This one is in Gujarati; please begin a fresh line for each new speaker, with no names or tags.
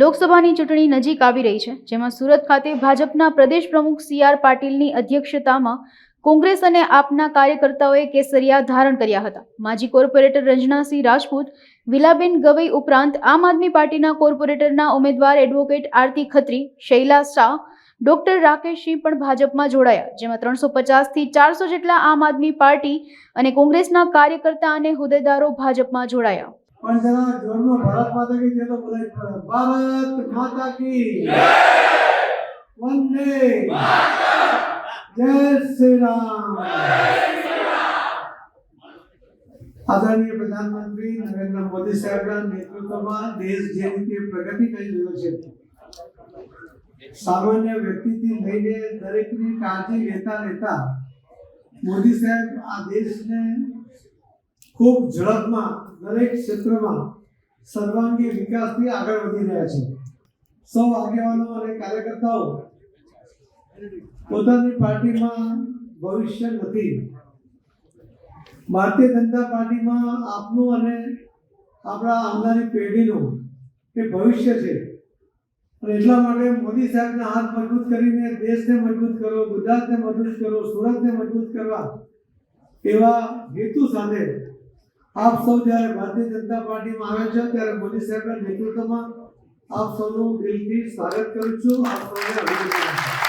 લોકસભાની ચૂંટણી નજીક આવી રહી છે, જેમાં સુરત ખાતે ભાજપના પ્રદેશ પ્રમુખ સી આર પાટીલની અધ્યક્ષતામાં કોંગ્રેસ અને આપના કાર્યકર્તાઓએ કેસરિયા ધારણ કર્યા હતા. માજી કોર્પોરેટર રંજનાસિંહ રાજપૂત, વિલાબેન ગવઈ ઉપરાંત આમ આદમી પાર્ટીના કોર્પોરેટરના ઉમેદવાર એડવોકેટ આરતી ખત્રી, શૈલા શાહ, ડોક્ટર રાકેશસિંહ પણ ભાજપમાં જોડાયા, જેમાં ત્રણસો પચાસથી ચારસો જેટલા આમ આદમી પાર્ટી અને કોંગ્રેસના કાર્યકર્તા અને હોદ્દેદારો ભાજપમાં જોડાયા.
પણ જરા જોરમાં ભારત માતા કી જય તો બોલાય પડે ભારત માતા કી. વંદે જય શ્રી રામ! આદરણીય પ્રધાનમંત્રી નરેન્દ્ર મોદી સાહેબના નેતૃત્વમાં દેશ જે રીતે પ્રગતિ કરી રહ્યો છે સામાન્ય વ્યક્તિથી લઈને દરેકની કાળજી લેતા લેતા મોદી સાહેબ આ દેશને ખૂબ ઝડપમાં દરેક ક્ષેત્રમાં સર્વાંગી વિકાસથી આગળ વધી રહ્યા છે. સૌ આગેવાનો અને કાર્યકર્તાઓ પોતાની પાર્ટીમાં ભવિષ્ય નથી. ભારતીય જનતા પાર્ટીમાં આપનું અને આપણા આવનારી પેઢીનું એ ભવિષ્ય છે. અને એટલા માટે મોદી સાહેબના હાથ મજબૂત કરીને દેશને મજબૂત કરો, ગુજરાતને મજબૂત કરો, સુરતને મજબૂત કરવા એવા હેતુ સાથે આપ સૌ જ્યારે ભારતીય જનતા પાર્ટીમાં આવે છે, ત્યારે મોદી સાહેબના નેતૃત્વમાં આપ સૌનું દિલથી સ્વાગત કરું છું આપ સૌને અભિનંદન.